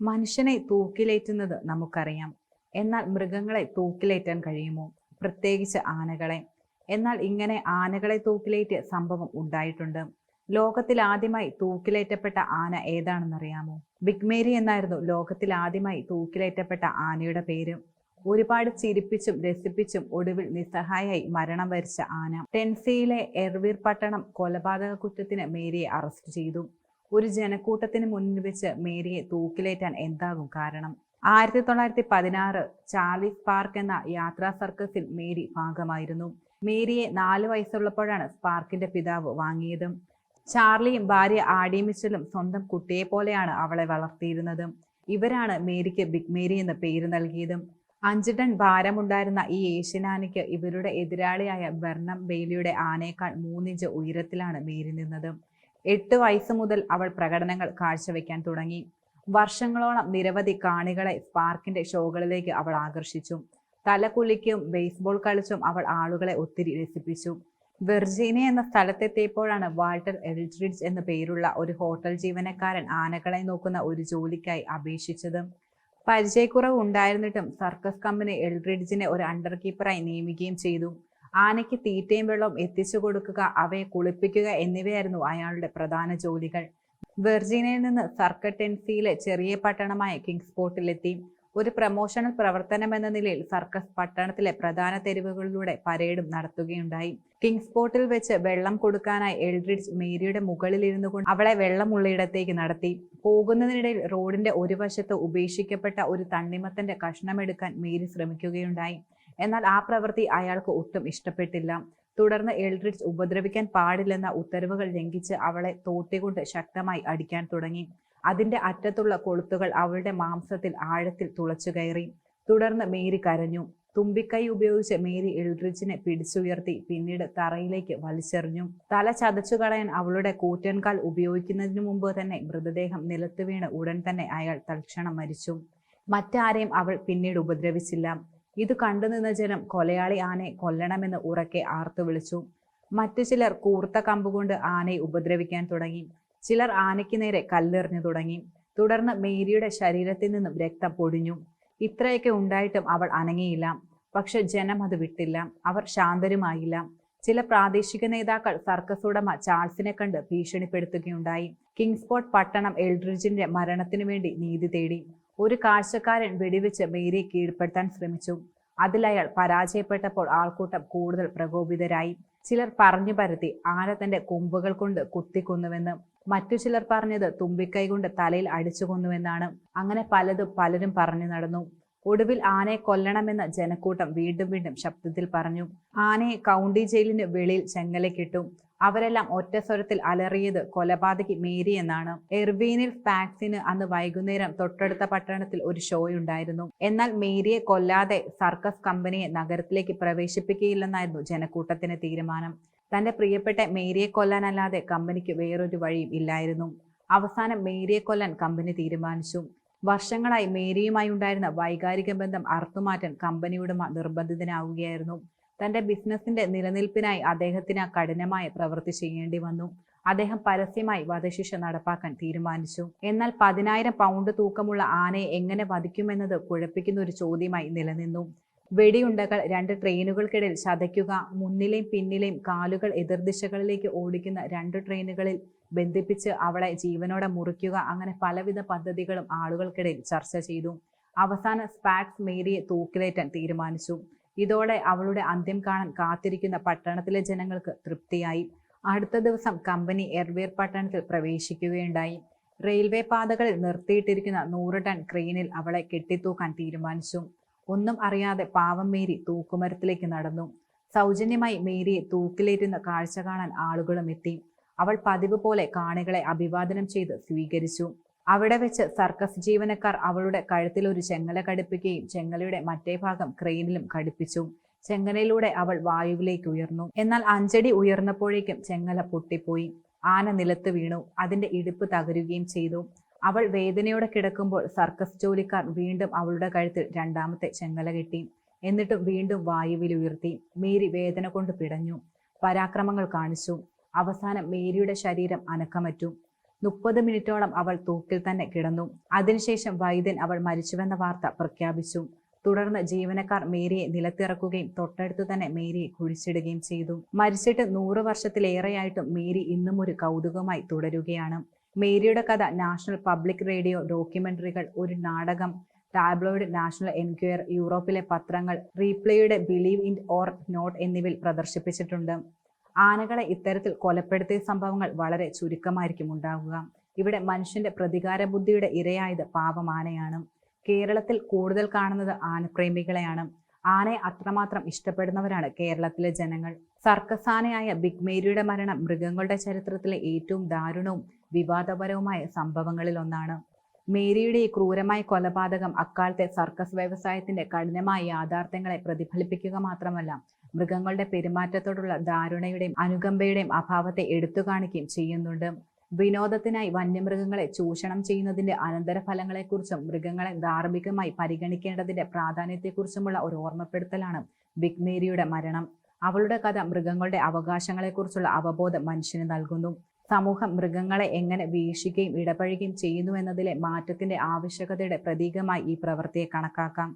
മനുഷ്യനെ തൂക്കിലേറ്റുന്നത് നമുക്കറിയാം. എന്നാൽ മൃഗങ്ങളെ തൂക്കിലേറ്റാൻ കഴിയുമോ? പ്രത്യേകിച്ച് ആനകളെ. എന്നാൽ ഇങ്ങനെ ആനകളെ തൂക്കിലേറ്റിയ സംഭവം ഉണ്ടായിട്ടുണ്ട്. ലോകത്തിൽ ആദ്യമായി തൂക്കിലേറ്റപ്പെട്ട ആന ഏതാണെന്നറിയാമോ? ബിഗ്മേരി എന്നായിരുന്നു ലോകത്തിൽ ആദ്യമായി തൂക്കിലേറ്റപ്പെട്ട ആനയുടെ പേര്. ഒരുപാട് ചിരിപ്പിച്ചും രസിപ്പിച്ചും ഒടുവിൽ നിസ്സഹായായി മരണം വരിച്ച ആന. ടെൻസിയിലെ എർവീർ പട്ടണം കൊലപാതക കുറ്റത്തിന് മേരിയെ അറസ്റ്റ് ചെയ്തു. ഒരു ജനക്കൂട്ടത്തിന് മുന്നിൽ വെച്ച് മേരിയെ തൂക്കിലേറ്റാൻ എന്താകും കാരണം? ആയിരത്തി തൊള്ളായിരത്തി പതിനാറ് ചാർലിസ് പാർക്ക് എന്ന യാത്രാ സർക്കസിൽ മേരി ഭാഗമായിരുന്നു. മേരിയെ നാല് വയസ്സുള്ളപ്പോഴാണ് സ്പാർക്കിന്റെ പിതാവ് വാങ്ങിയത്. ചാർലിയും ഭാര്യ ആഡി മിച്ചലും സ്വന്തം കുട്ടിയെ പോലെയാണ് അവളെ വളർത്തിയിരുന്നത്. ഇവരാണ് മേരിക്ക് ബിഗ് മേരി എന്ന പേര് നൽകിയത്. അഞ്ച് ടൺ ഭാരമുണ്ടായിരുന്ന ഈ ഏഷ്യനാനയ്ക്ക് ഇവരുടെ എതിരാളിയായ ബെർണം ബെയിലിയുടെ ആനയേക്കാൾ മൂന്നിഞ്ച് ഉയരത്തിലാണ് മേരി നിന്നത്. എട്ട് വയസ്സ് മുതൽ അവൾ പ്രകടനങ്ങൾ കാഴ്ചവെക്കാൻ തുടങ്ങി. വർഷങ്ങളോളം നിരവധി കാണികളെ പാർക്കിന്റെ ഷോകളിലേക്ക് അവൾ ആകർഷിച്ചു. തലകുലിക്കും ബേസ്ബോൾ കളിച്ചും അവൾ ആളുകളെ ഒത്തിരി രസിപ്പിച്ചു. വെർജീനിയ എന്ന സ്ഥലത്തെത്തിയപ്പോഴാണ് വാൾട്ടർ എൽഡ്രിഡ്ജ് എന്ന പേരുള്ള ഒരു ഹോട്ടൽ ജീവനക്കാരൻ ആനകളെ നോക്കുന്ന ഒരു ജോലിക്കായി അപേക്ഷിച്ചത്. പരിചയക്കുറവ് ഉണ്ടായിരുന്നിട്ടും സർക്കസ് കമ്പനി എൽഡ്രിഡ്ജിനെ ഒരു അണ്ടർ കീപ്പറായി നിയമിക്കുകയും ചെയ്തു. ആനയ്ക്ക് തീറ്റയും വെള്ളവും എത്തിച്ചു കൊടുക്കുക അവയെ കുളിപ്പിക്കുക എന്നിവയായിരുന്നു അയാളുടെ പ്രധാന ജോലികൾ. വെർജീനിയയിൽ നിന്ന് സർക്കട്ടൻസിയിലെ ചെറിയ പട്ടണമായ കിങ്സ്പോർട്ടിലെത്തി ഒരു പ്രമോഷണൽ പ്രവർത്തനം എന്ന നിലയിൽ സർക്കസ് പട്ടണത്തിലെ പ്രധാന തെരുവുകളിലൂടെ പരേഡും നടത്തുകയുണ്ടായി. കിങ്സ്പോർട്ടിൽ വെച്ച് വെള്ളം കൊടുക്കാനായി എൽഡ്രിഡ്ജ് മേരിയുടെ മുകളിൽ ഇരുന്നു കൊണ്ട് അവളെ വെള്ളമുള്ളയിടത്തേക്ക് നടത്തി. പോകുന്നതിനിടയിൽ റോഡിന്റെ ഒരു വശത്ത് ഉപേക്ഷിക്കപ്പെട്ട ഒരു തണ്ണിമത്തന്റെ കഷ്ണമെടുക്കാൻ മേരി ശ്രമിക്കുകയുണ്ടായി. എന്നാൽ ആ പ്രവൃത്തി അയാൾക്ക് ഒട്ടും ഇഷ്ടപ്പെട്ടില്ല. തുടർന്ന് എൽഡ്രിഡ്സ് ഉപദ്രവിക്കാൻ പാടില്ലെന്ന ഉത്തരവുകൾ ലംഘിച്ച് അവളെ തോട്ടികൊണ്ട് ശക്തമായി അടിക്കാൻ തുടങ്ങി. അതിന്റെ അറ്റത്തുള്ള കൊളുത്തുകൾ അവളുടെ മാംസത്തിൽ ആഴത്തിൽ തുളച്ചു കയറി. തുടർന്ന് മേരി കരഞ്ഞു. തുമ്പിക്കൈ ഉപയോഗിച്ച് മേരി എൽഡ്രിഡ്ജിനെ പിടിച്ചുയർത്തി പിന്നീട് തറയിലേക്ക് വലിച്ചെറിഞ്ഞു. തല ചതച്ചു കളയാൻ അവളുടെ കൂറ്റൻകാൽ ഉപയോഗിക്കുന്നതിനു മുമ്പ് തന്നെ മൃതദേഹം നിലത്ത് വീണ് ഉടൻ തന്നെ അയാൾ തൽക്ഷണം മരിച്ചു. മറ്റാരെയും അവൾ പിന്നീട് ഉപദ്രവിച്ചില്ല. ഇത് കണ്ടുനിന്ന ജനം കൊലയാളി ആനയെ കൊല്ലണമെന്ന് ഉറക്കെ ആർത്തു വിളിച്ചു. മറ്റു ചിലർ കൂർത്ത കമ്പുകൊണ്ട് ആനയെ ഉപദ്രവിക്കാൻ തുടങ്ങി. ചിലർ ആനയ്ക്ക് നേരെ കല്ലെറിഞ്ഞു തുടങ്ങി. തുടർന്ന് മേരിയുടെ ശരീരത്തിൽ നിന്നും രക്തം പൊടിഞ്ഞു. ഇത്രയൊക്കെ ഉണ്ടായിട്ടും അവൾ അനങ്ങിയില്ല. പക്ഷെ ജനം അത് വിട്ടില്ല. അവർ ശാന്തരുമായില്ല. ചില പ്രാദേശിക നേതാക്കൾ സർക്കസ് ഉടമ ചാൾസിനെ കണ്ട് ഭീഷണിപ്പെടുത്തുകയുണ്ടായി. കിങ്സ്പോർട്ട് പട്ടണം എൽഡ്രിഡ്ജിന്റെ മരണത്തിനു വേണ്ടി നീതി തേടി. ഒരു കാഴ്ചക്കാരൻ വെടിവെച്ച് മേരിയെ കീഴ്പ്പെടുത്താൻ ശ്രമിച്ചു. അതിൽ അയാൾ പരാജയപ്പെട്ടപ്പോൾ ആൾക്കൂട്ടം കൂടുതൽ പ്രകോപിതരായി. ചിലർ പറഞ്ഞു പരത്തി ആന തന്റെ കൊമ്പുകൾ കൊണ്ട് കുത്തിക്കൊന്നുവെന്ന്. മറ്റു ചിലർ പറഞ്ഞത് തുമ്പിക്കൈ കൊണ്ട് തലയിൽ അടിച്ചു കൊന്നുവെന്നാണ് അങ്ങനെ പലതും പലരും പറഞ്ഞു നടന്നു. ഒടുവിൽ ആനയെ കൊല്ലണമെന്ന് ജനക്കൂട്ടം വീണ്ടും വീണ്ടും ശബ്ദത്തിൽ പറഞ്ഞു. ആനയെ കൗണ്ടി ജയിലിന് വെളിയിൽ ചെങ്ങലക്കിട്ടു അവരെല്ലാം ഒറ്റ സ്വരത്തിൽ അലറിയത് കൊലപാതകി മേരി എന്നാണ്. എർവീനിൽ ഫാക്സിന് അന്ന് വൈകുന്നേരം തൊട്ടടുത്ത പട്ടണത്തിൽ ഒരു ഷോ ഉണ്ടായിരുന്നു. എന്നാൽ മേരിയെ കൊല്ലാതെ സർക്കസ് കമ്പനിയെ നഗരത്തിലേക്ക് പ്രവേശിപ്പിക്കുകയില്ലെന്നായിരുന്നു ജനക്കൂട്ടത്തിന്റെ തീരുമാനം. തന്റെ പ്രിയപ്പെട്ട മേരിയെ കൊല്ലാനല്ലാതെ കമ്പനിക്ക് വേറൊരു വഴിയും ഇല്ലായിരുന്നു. അവസാനം മേരിയെ കൊല്ലാൻ കമ്പനി തീരുമാനിച്ചു. വർഷങ്ങളായി മേരിയുമായി ഉണ്ടായിരുന്ന വൈകാരിക ബന്ധം അറുത്തുമാറ്റാൻ കമ്പനിയുടമ നിർബന്ധിതനാവുകയായിരുന്നു. തന്റെ ബിസിനസിന്റെ നിലനിൽപ്പിനായി അദ്ദേഹത്തിന് കഠിനമായ പ്രവൃത്തി ചെയ്യേണ്ടി വന്നു. അദ്ദേഹം പരസ്യമായി വധശിക്ഷ നടപ്പാക്കാൻ തീരുമാനിച്ചു. എന്നാൽ പതിനായിരം പൗണ്ട് തൂക്കമുള്ള ആനയെ എങ്ങനെ വധിക്കുമെന്നത് കുഴപ്പിക്കുന്ന ഒരു ചോദ്യമായി നിലനിന്നു. വെടിയുണ്ടകൾ രണ്ട് ട്രെയിനുകൾക്കിടയിൽ ചതയ്ക്കുക മുന്നിലെയും പിന്നിലെയും കാലുകൾ എതിർദിശകളിലേക്ക് ഓടിക്കുന്ന രണ്ട് ട്രെയിനുകളിൽ ബന്ധിപ്പിച്ച് അവളെ ജീവനോടെ മുറിക്കുക അങ്ങനെ പലവിധ പദ്ധതികളും ആളുകൾക്കിടയിൽ ചർച്ച ചെയ്തു. അവസാന സ്പാക്സ് മേരിയെ തൂക്കിലേറ്റാൻ തീരുമാനിച്ചു. ഇതോടെ അവളുടെ അന്ത്യം കാണാൻ കാത്തിരിക്കുന്ന പട്ടണത്തിലെ ജനങ്ങൾക്ക് തൃപ്തിയായി. അടുത്ത ദിവസം കമ്പനി എർവേർ പട്ടണത്തിൽ പ്രവേശിക്കുകയുണ്ടായി. റെയിൽവേ പാതകളിൽ നിർത്തിയിട്ടിരിക്കുന്ന നൂറ് ടൺ ക്രെയിനിൽ അവളെ കെട്ടിത്തൂക്കാൻ തീരുമാനിച്ചു. ഒന്നും അറിയാതെ പാവം മേരി തൂക്കുമരത്തിലേക്ക് നടന്നു. സൗജന്യമായി മേരിയെ തൂക്കിലേറ്റുന്ന കാഴ്ച കാണാൻ ആളുകളും എത്തി. അവൾ പതിവ് പോലെ കാണികളെ അഭിവാദനം ചെയ്ത് സ്വീകരിച്ചു. അവിടെ വെച്ച് സർക്കസ് ജീവനക്കാർ അവളുടെ കഴുത്തിൽ ഒരു ചെങ്ങല കടുപ്പിക്കുകയും ചെങ്ങലയുടെ മറ്റേ ഭാഗം ക്രെയിനിലും ഘടിപ്പിച്ചു ചെങ്ങലയിലൂടെ അവൾ വായുവിലേക്ക് ഉയർന്നു. എന്നാൽ അഞ്ചടി ഉയർന്നപ്പോഴേക്കും ചെങ്ങല പൊട്ടിപ്പോയി. ആന നിലത്ത് വീണു. അതിന്റെ ഇടുപ്പ് തകരുകയും ചെയ്തു. അവൾ വേദനയോടെ കിടക്കുമ്പോൾ സർക്കസ് ജോലിക്കാർ വീണ്ടും അവളുടെ കഴുത്തിൽ രണ്ടാമത്തെ ചെങ്ങല കെട്ടി. എന്നിട്ടും വീണ്ടും വായുവിൽ ഉയർത്തി. മേരി വേദന കൊണ്ട് പിടഞ്ഞു. പരാക്രമങ്ങൾ കാണിച്ചു. അവസാനം മേരിയുടെ ശരീരം അനക്കമറ്റു. മുപ്പത് മിനിറ്റോളം അവൾ തൂക്കിൽ തന്നെ കിടന്നു. അതിനുശേഷം വൈദ്യൻ അവൾ മരിച്ചുവെന്ന വാർത്ത പ്രഖ്യാപിച്ചു. തുടർന്ന് ജീവനക്കാർ മേരിയെ നിലത്തിറക്കുകയും തൊട്ടടുത്ത് തന്നെ മേരിയെ കുഴിച്ചിടുകയും ചെയ്തു. മരിച്ചിട്ട് നൂറ് വർഷത്തിലേറെയായിട്ടും മേരി ഇന്നും ഒരു കൗതുകമായി തുടരുകയാണ്. മേരിയുടെ കഥ നാഷണൽ പബ്ലിക് റേഡിയോ ഡോക്യുമെന്ററികൾ ഒരു നാടകം ടാബ്ലോയിഡ് നാഷണൽ എൻക്വയർ യൂറോപ്പിലെ പത്രങ്ങൾ റീപ്ലേയുടെ ബിലീവ് ഇൻ ഓർ നോട്ട് എന്നിവയിൽ പ്രദർശിപ്പിച്ചിട്ടുണ്ട്. ആനകളെ ഇത്തരത്തിൽ കൊലപ്പെടുത്തിയ സംഭവങ്ങൾ വളരെ ചുരുക്കമായിരിക്കും ഉണ്ടാവുക. ഇവിടെ മനുഷ്യന്റെ പ്രതികാര ബുദ്ധിയുടെ ഇരയായത് പാവമാനയാണ് കേരളത്തിൽ കൂടുതൽ കാണുന്നത് ആനപ്രേമികളെയാണ്. ആനയെ അത്രമാത്രം ഇഷ്ടപ്പെടുന്നവരാണ് കേരളത്തിലെ ജനങ്ങൾ. സർക്കസ് ആനയായ ബിഗ് മേരിയുടെ മരണം മൃഗങ്ങളുടെ ചരിത്രത്തിലെ ഏറ്റവും ദാരുണവും വിവാദപരവുമായ സംഭവങ്ങളിൽ ഒന്നാണ് മേരിയുടെ ഈ ക്രൂരമായ കൊലപാതകം അക്കാലത്തെ സർക്കസ് വ്യവസായത്തിന്റെ കഠിനമായ യാഥാർത്ഥ്യങ്ങളെ പ്രതിഫലിപ്പിക്കുക മാത്രമല്ല മൃഗങ്ങളുടെ പെരുമാറ്റത്തോടുള്ള ധാരണയുടെയും അനുകമ്പയുടെയും അഭാവത്തെ എടുത്തു കാണിക്കുകയും ചെയ്യുന്നുണ്ട്. വിനോദത്തിനായി വന്യമൃഗങ്ങളെ ചൂഷണം ചെയ്യുന്നതിന്റെ അനന്തരഫലങ്ങളെക്കുറിച്ചും മൃഗങ്ങളെ ധാർമ്മികമായി പരിഗണിക്കേണ്ടതിന്റെ പ്രാധാന്യത്തെക്കുറിച്ചുമുള്ള ഒരു ഓർമ്മപ്പെടുത്തലാണ് ബിഗ് മേരിയുടെ മരണം. അവളുടെ കഥ മൃഗങ്ങളുടെ അവകാശങ്ങളെക്കുറിച്ചുള്ള അവബോധം മനുഷ്യന് നൽകുന്നു. സമൂഹം മൃഗങ്ങളെ എങ്ങനെ വീക്ഷിക്കുകയും ഇടപഴകുകയും ചെയ്യുന്നു എന്നതിലെ മാറ്റത്തിന്റെ ആവശ്യകതയുടെ പ്രതീകമായി ഈ പ്രവൃത്തിയെ കണക്കാക്കാം.